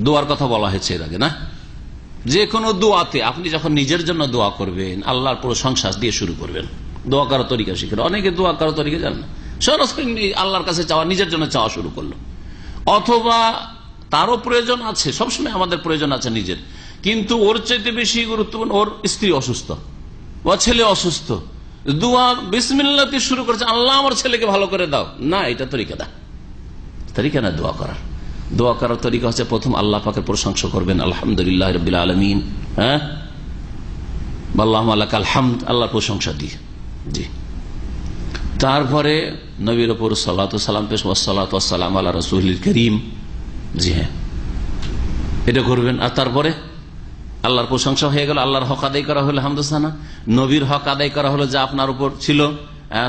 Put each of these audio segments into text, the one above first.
দোয়ার কথা বলা হয়েছে এর আগে, না? যে কোনো দোয়াতে আপনি যখন নিজের জন্য দোয়া করবেন, আল্লাহর প্রশংসা দিয়ে শুরু করবেন। দোয়া করার তরিকা শিখে অনেকে দোয়া করার তরিকা জান না। সরাসরি আল্লাহর কাছে চাওয়া, নিজের জন্য চাওয়া শুরু করল। অথবা তারও প্রয়োজন আছে, সবসময় আমাদের প্রয়োজন আছে নিজের। কিন্তু ওর চাইতে বেশি গুরুত্বপূর্ণ ওর স্ত্রী অসুস্থ ও ছেলে অসুস্থ। দোয়া বিসমিল্লাতে শুরু করেছে, আল্লাহ আমার ছেলেকে ভালো করে দাও। না, এটা তরিকা দা তরিকা না দোয়া করার। দোয়া করার তরিকা হচ্ছে প্রথম আল্লাহ পাকের প্রশংসা করবেন, আলহামদুলিল্লাহ রবিল আলমিন। হ্যাঁ? আল্লাহ আল্লাহ আলহামদ, আল্লাহর প্রশংসা দিয়ে। জি। তারপরে নবীর ওপর সালাত সালাম পেশ সালাম আল্লাহ রসুল করিম। জি হ্যাঁ। এটা করবেন। আর তারপরে আল্লাহর প্রশংসা হয়ে গেল, আল্লাহর হক আদায় করা হলো, হামদুসানা। নবীর হক আদায় করা হলো যা আপনার উপর ছিল।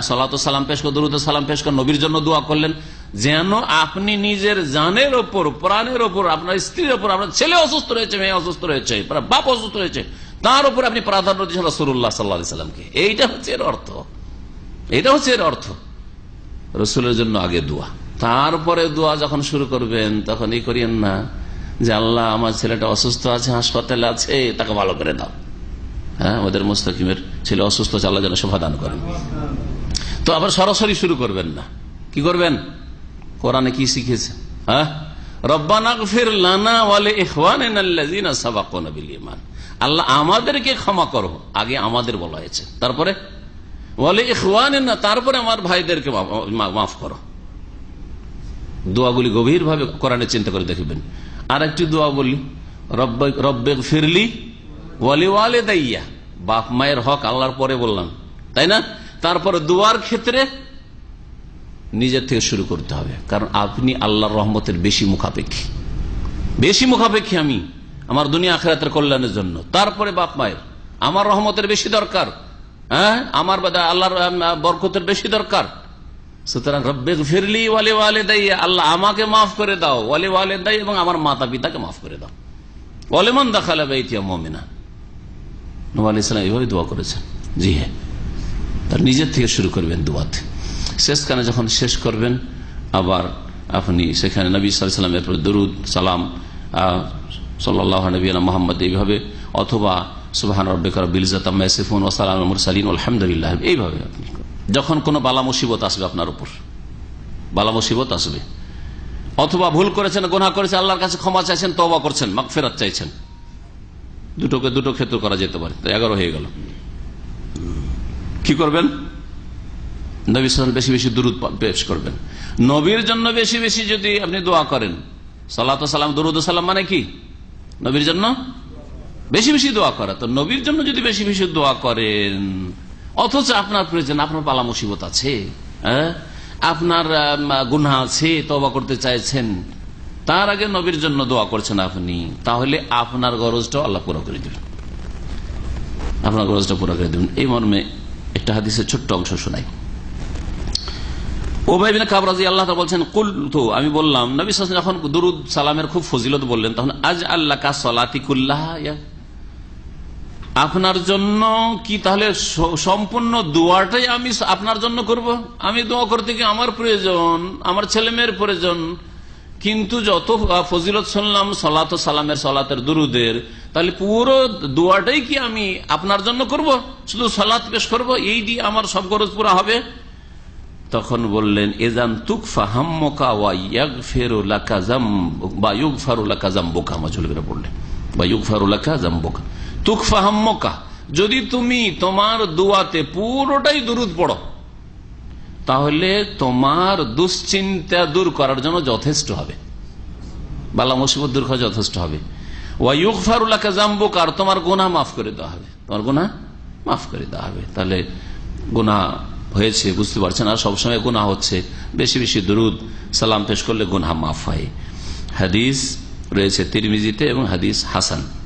সালাত সালাম পেশ করে, দরুদ সালাম পেশ করে, নবীর জন্য দোয়া করলেন। যেন আপনি নিজের জানের ওপর, প্রাণের ওপর, আপনার স্ত্রীর ওপর, আপনার ছেলে অসুস্থ রয়েছে, মেয়ে অসুস্থ রয়েছে বাপ অসুস্থ রয়েছে, তার উপর আপনি প্রাধান্য দিচ্ছেন রসুল্লাহ সাল্লাহ সাল্লামকে। এইটা হচ্ছে এর অর্থ। এটা হচ্ছে এর অর্থ। রসুলের জন্য আগে দোয়া। তারপরে দোয়া যখন শুরু করবেন, তখন এই করিয়েন না যে, আল্লাহ, আমার ছেলেটা অসুস্থ আছে, হাসপাতালে আছে, তাকে ভালো করে দাও। হ্যাঁ আমাদের মুস্তাকিমের ছেলে অসুস্থ আছে, আল্লাহ যেন সমাধান করেন। তো আবার সরাসরি শুরু করবেন না। কি করবেন? কোরআনে কি শিখেছে? হ্যাঁ? আল্লাহ আমাদেরকে ক্ষমা করো। আগে আমাদের বলা হয়েছে। তারপরে? বলে ইহওয়ান তারপরে আমার ভাইদেরকে মাফ করো। দোয়াগুলি গভীর ভাবে কোরআনে চিন্তা করে দেখবেন। আর একটি দোয়া বলি, রব্বে ফিরলি ওয়ালি ওয়ালে দাইয়া বাপ মায়ের হক আল্লাহর পরে বললাম। তাই না? তারপরে দোয়ার ক্ষেত্রে নিজের থেকে শুরু করতে হবে। কারণ আপনি আল্লাহর রহমতের বেশি মুখাপেক্ষী। বেশি মুখাপেক্ষী আমি। আমার দুনিয়া আখেরাতের কল্যাণের জন্য। তারপরে বাপ মায়ের। আমার রহমতের বেশি দরকার। হ্যাঁ? আমার আল্লাহর বরকতের বেশি দরকার। সুতরাং রব্বে ফিরলি ওয়ালে ওয়ালে দাই আল্লাহ আমাকে মাফ করে দাও। ওয়ালে ওয়ালে দাই এবং আমার মাতা পিতাকে মাফ করে দাও। ওয়ালেমন দেখালে বেতিয়া মমিনা। নবাল ইসলাম এইভাবে দোয়া করেছেন। জি হ্যাঁ। তার নিজের থেকে শুরু করবেন দোয়াতে। শেষখানে যখন শেষ করবেন, আবার আপনি সেখানে নবী সাল্লামের এরপর দরুদ, সালাম সাল্লাহ নবীনা মোহাম্মদ এইভাবে, অথবা সুবাহান রব্বিকর বিলজাতামিফুন ওসালাম সালিন আলহামদুলিল্লাহ, এইভাবে আপনি যখন কোনো বালা মুসিবত আসবে আপনার উপর, বালা মুসিবত আসবে। অথবা ভুল করেছেন গোনা করেছেন, আল্লাহর কাছে ক্ষমা চাইছেন তবা করছেন মাক ফেরত চাইছেন। দুটোকে দুটো ক্ষেত্র করা যেতে পারে এগারো হয়ে গেল। কি করবেন? নবী সাল বেশি বেশি দূরত পেশ করবেন। নবীর জন্য বেশি বেশি যদি আপনি দোয়া করেন সাল্লাহ সাল্লাম দরুদ সালাম মানে কি? নবীর জন্য বেশি বেশি দোয়া করা। তো নবীর জন্য যদি বেশি বেশি দোয়া করেন, অথচ আপনার প্রয়োজন, আপনার পালা মুসিবত আছে হ্যাঁ? আপনার গুনা আছে তবা করতে চাইছেন, তার আগে নবীর জন্য দোয়া করছেন আপনি, তাহলে আপনার গরজটাও আল্লাহ পুরো করে দেবেন। আপনার গরজটা পুরো করে দেবেন। এই মর্মে একটা হাদিসের ছোট্ট অংশ শোনাই। ওবাইবিন কাবরাজি আল্লাহ বলছেন কুল তো আমি বললাম, নবী যখন দুরুদ সালামের খুব ফজিলত বললেন, তখন আজ আল্লাহ কা সলাতি কুল্লাহ? আপনার জন্য কি তাহলে সম্পূর্ণ দোয়াটাই আমি আপনার জন্য করব? আমি দোয়া করতে কি আমার প্রয়োজন, আমার ছেলে মেয়ের প্রয়োজন। কিন্তু যত ফজিলত শুনলাম, সলাত সালামের সলাতের দুরুদের, তাহলে পুরো দোয়াটাই কি আমি আপনার জন্য করব? শুধু সলাত পেশ করব? এই দিয়ে আমার সব খরচ পুরা হবে? তখন বললেন, এজান তুকফা হাম্মকা ওয়াইয়াগ ফেরুলাকা জাম বা ইউগ ফারুলাকা জাম্বোকা মজুল করে বললেন বা ইউগ ফারুলাকা জাম্বোকা তুকফা হাম্মকা যদি তুমি তোমার দুয়াতে পুরোটাই দুরুদ পড়ো, তাহলে তোমার দুশ্চিন্তা দূর করার জন্য যথেষ্ট হবে। বালা মুসিবত দূর করা যথেষ্ট হবে। ওয়াইউগ ফারুলাকা জাম্বোকা আর তোমার গোনা মাফ করে দেওয়া হবে। তোমার গোনা মাফ করে দেওয়া হবে। তাহলে গোনা হয়েছে, বুঝতে পারছেন? আর সবসময় গুণা হচ্ছে। বেশি বেশি দরুদ, সালাম পেশ করলে গুনহা মাফ হয়। হাদিস রয়েছে তিরমিজিতে এবং হাদিস হাসান।